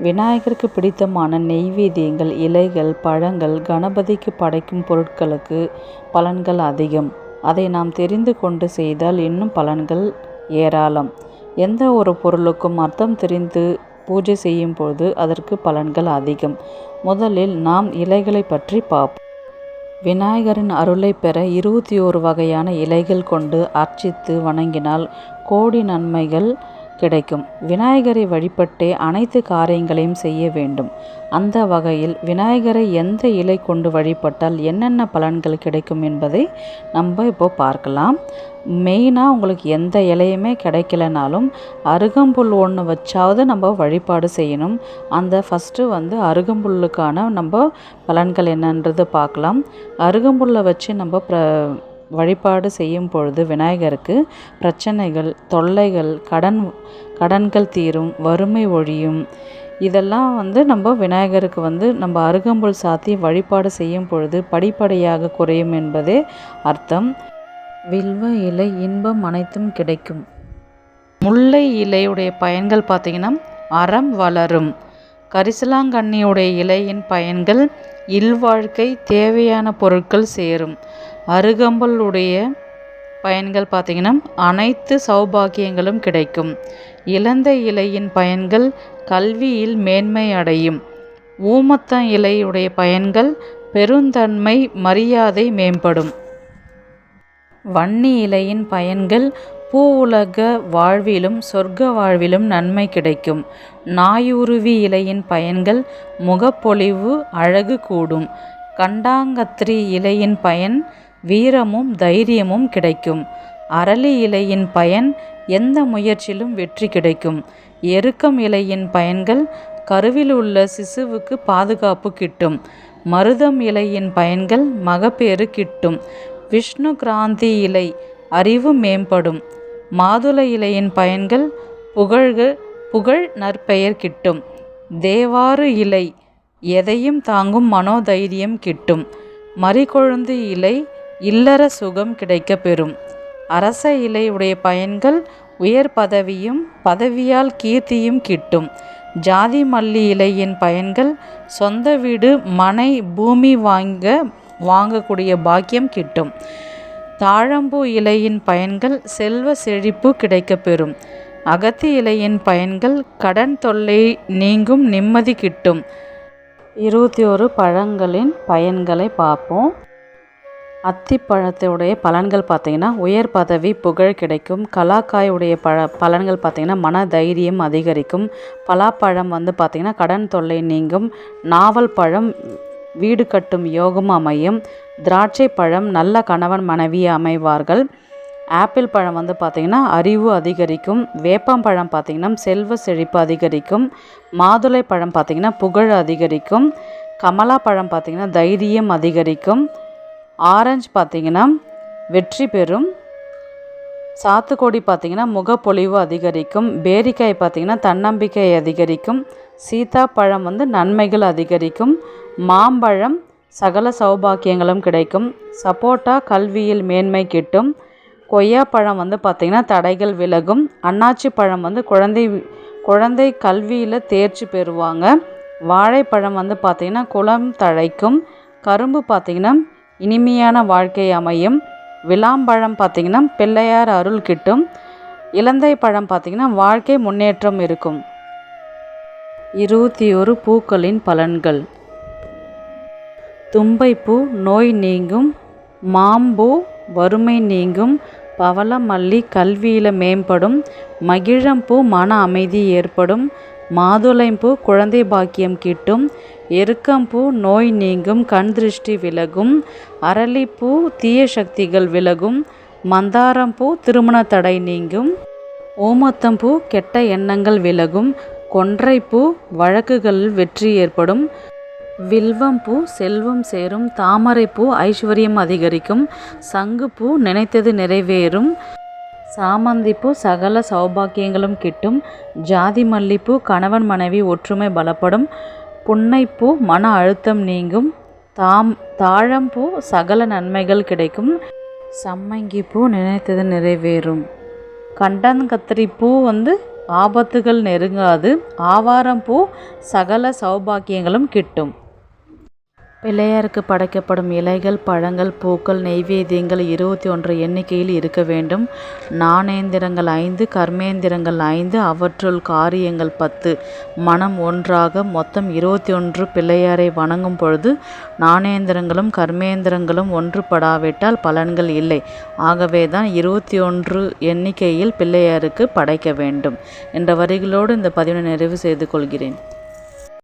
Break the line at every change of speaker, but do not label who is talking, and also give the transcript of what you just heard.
விநாயகருக்கு பிடித்தமான நெய்வேத்தியங்கள் இலைகள் பழங்கள் கணபதிக்கு படைக்கும் பொருட்களுக்கு பலன்கள் அதிகம். அதை நாம் தெரிந்து கொண்டு செய்தால் இன்னும் பலன்கள் ஏராளம். எந்த ஒரு பொருளுக்கும் அர்த்தம் தெரிந்து பூஜை செய்யும் பொழுது அதற்கு பலன்கள் அதிகம். முதலில் நாம் இலைகளை பற்றி பார்ப்போம். விநாயகரின் அருளை பெற இருபத்தி ஓரு வகையான இலைகள் கொண்டு அர்ச்சித்து வணங்கினால் கோடி நன்மைகள் கிடைக்கும். விநாயகரை வழிபட்டே அனைத்து காரியங்களையும் செய்ய வேண்டும். அந்த வகையில் விநாயகரை எந்த இலை கொண்டு வழிபட்டால் என்னென்ன பலன்கள் கிடைக்கும் என்பதை நம்ம இப்போ பார்க்கலாம். மெயினாக உங்களுக்கு எந்த இலையுமே கிடைக்கலனாலும் அருகம்புல் ஒன்று வச்சாவது நம்ம வழிபாடு செய்யணும். அந்த ஃபஸ்ட்டு வந்து அருகம்புல்லுக்கான நம்ம பலன்கள் என்னன்றது பார்க்கலாம். அருகம்புல்லை வச்சு நம்ம ப்ர வழிபாடு செய்யும் பொழுது விநாயகருக்கு பிரச்சனைகள் தொல்லைகள் கடன் கடன்கள் தீரும் வறுமை ஒழியும். இதெல்லாம் வந்து நம்ம விநாயகருக்கு வந்து நம்ம அருகம்புல் சாத்தி வழிபாடு செய்யும் பொழுது படிப்படியாக குறையும் என்பதே அர்த்தம். வில்வ இலை இன்பம் அனைத்தும் கிடைக்கும். முல்லை இலையுடைய பயன்கள் பார்த்திங்கன்னா அறம் வளரும். கரிசலாங்கண்ணியுடைய இலையின் பயன்கள் இல்வாழ்க்கை தேவையான பொருட்கள் சேரும். அருகம்பலுடைய பயன்கள் பார்த்திங்கன்னா அனைத்து சௌபாகியங்களும் கிடைக்கும். இழந்த இலையின் பயன்கள் கல்வியில் மேன்மை அடையும். ஊமத்த இலையுடைய பயன்கள் பெருந்தன்மை மரியாதை மேம்படும். வன்னி இலையின் பயன்கள் பூ உலக வாழ்விலும் சொர்க்க வாழ்விலும் நன்மை கிடைக்கும். நாயுருவி இலையின் பயன்கள் முகப்பொலிவு அழகு கூடும். கண்டாங்கத்திரி இலையின் பயன் வீரமும் தைரியமும் கிடைக்கும். அரளி இலையின் பயன் எந்த முயற்சியிலும் வெற்றி கிடைக்கும். எருக்கம் இலையின் பயன்கள் கருவில் உள்ள சிசுவுக்கு பாதுகாப்பு கிட்டும். மருதம் இலையின் பயன்கள் மகப்பேறு கிட்டும். விஷ்ணு கிராந்தி இலை அறிவு மேம்படும். மாதுளை இலையின் பயன்கள் புகழ்க புகழ் நற்பெயர் கிட்டும். தேவாறு இலை எதையும் தாங்கும் மனோதைரியம் கிட்டும். மறிகொழுந்து இலை இல்லற சுகம் கிடைக்க பெறும். அரச இலை உடைய பயன்கள் உயர் பதவியும் பதவியால் கீர்த்தியும் கிட்டும். ஜாதி மல்லி இலையின் பயன்கள் சொந்த வீடு மனை பூமி வாங்க வாங்கக்கூடிய பாக்கியம் கிட்டும். தாழம்பூ இலையின் பயன்கள் செல்வ செழிப்பு கிடைக்கப்பெறும் அகத்தி இலையின் பயன்கள் கடன் தொல்லை நீங்கும் நிம்மதி கிட்டும். இருபத்தி ஒரு பழங்களின் பயன்களை பார்ப்போம். அத்திப்பழத்துடைய பலன்கள் பார்த்திங்கன்னா உயர் பதவி புகழ் கிடைக்கும். கலாக்காயுடைய பழ பலன்கள் பார்த்திங்கன்னா மன தைரியம் அதிகரிக்கும். பலாப்பழம் வந்து பார்த்திங்கன்னா கடன் தொல்லை நீங்கும். நாவல் பழம் வீடு கட்டும் யோகம் அமையும் திராட்சை பழம் நல்ல கணவன் மனைவி அமைவார்கள். ஆப்பிள் பழம் வந்து பார்த்திங்கன்னா அறிவு அதிகரிக்கும். வேப்பம்பழம் பார்த்திங்கன்னா செல்வ செழிப்பு அதிகரிக்கும். மாதுளை பழம் பார்த்திங்கன்னா புகழ் அதிகரிக்கும். கமலா பழம் பார்த்திங்கன்னா தைரியம் அதிகரிக்கும். ஆரஞ்சு பார்த்திங்கன்னா வெற்றி பெறும். சாத்துக்கொடி பார்த்திங்கன்னா முகப்பொலிவு அதிகரிக்கும். பேரிக்காய் பார்த்திங்கன்னா தன்னம்பிக்கை அதிகரிக்கும். சீதாப்பழம் வந்து நன்மைகள் அதிகரிக்கும். மாம்பழம் சகல சௌபாக்கியங்களும் கிடைக்கும். சப்போட்டா கல்வியில் மேன்மை கிட்டும். கொய்யாப்பழம் வந்து பார்த்திங்கன்னா தடைகள் விலகும். அன்னாச்சி பழம் வந்து குழந்தை குழந்தை கல்வியில் தேர்ச்சி பெறுவாங்க. வாழைப்பழம் வந்து பார்த்திங்கன்னா குளம் தழைக்கும். கரும்பு பார்த்திங்கன்னா இனிமையான வாழ்க்கை அமையும். விளாம்பழம் பார்த்திங்கன்னா பிள்ளையார் அருள் கிட்டும். இலந்தை பழம் பார்த்திங்கன்னா வாழ்க்கை முன்னேற்றம் இருக்கும். இருபத்தி ஒரு பூக்களின் பலன்கள். தும்பைப்பூ நோய் நீங்கும் மாம்பூ வறுமை நீங்கும் பவளமல்லி கல்வியில் மேம்படும் மகிழம்பூ மன அமைதி ஏற்படும் மாதுளைம்பூ குழந்தை பாக்கியம் கிட்டும் எருக்கம்பூ நோய் நீங்கும் கண் திருஷ்டி விலகும் அரளிப்பூ தீய சக்திகள் விலகும் மந்தாரம்பூ திருமண தடை நீங்கும் ஓமத்தம்பூ கெட்ட எண்ணங்கள் விலகும் கொன்றைப்பூ வழக்குகளில் வெற்றி ஏற்படும் வில்வம்பூ செல்வம் சேரும் தாமரைப்பூ ஐஸ்வர்யம் அதிகரிக்கும் சங்குப்பூ நினைத்தது நிறைவேறும் சாமந்திப்பூ சகல சௌபாக்கியங்களும் கிட்டும் ஜாதி மல்லிப்பூ கணவன் மனைவி ஒற்றுமை பலப்படும் புன்னைப்பூ மன அழுத்தம் நீங்கும் தாம் தாழம்பூ சகல நன்மைகள் கிடைக்கும் சம்மங்கிப்பூ நினைத்தது நிறைவேறும். கண்டங்கத்திரி பூ வந்து ஆபத்துகள் நெருங்காது ஆவாரம் பூ சகல சௌபாக்கியங்களும் கிட்டும். பிள்ளையாருக்கு படைக்கப்படும் இலைகள் பழங்கள் பூக்கள் நெய்வேத்தியங்கள் இருபத்தி ஒன்று எண்ணிக்கையில் இருக்க வேண்டும். நாணேந்திரங்கள் ஐந்து கர்மேந்திரங்கள் ஐந்து அவற்றுள் காரியங்கள் பத்து. மனம் ஒன்றாக மொத்தம் இருபத்தி ஒன்று பிள்ளையாரை வணங்கும் பொழுது நாணேந்திரங்களும் கர்மேந்திரங்களும் ஒன்றுபடாவிட்டால் பலன்கள் இல்லை. ஆகவே தான் இருபத்தி ஒன்று எண்ணிக்கையில் பிள்ளையாருக்கு படைக்க வேண்டும். என்ற வரிகளோடு இந்த பதிவினை நிறைவு செய்து கொள்கிறேன்.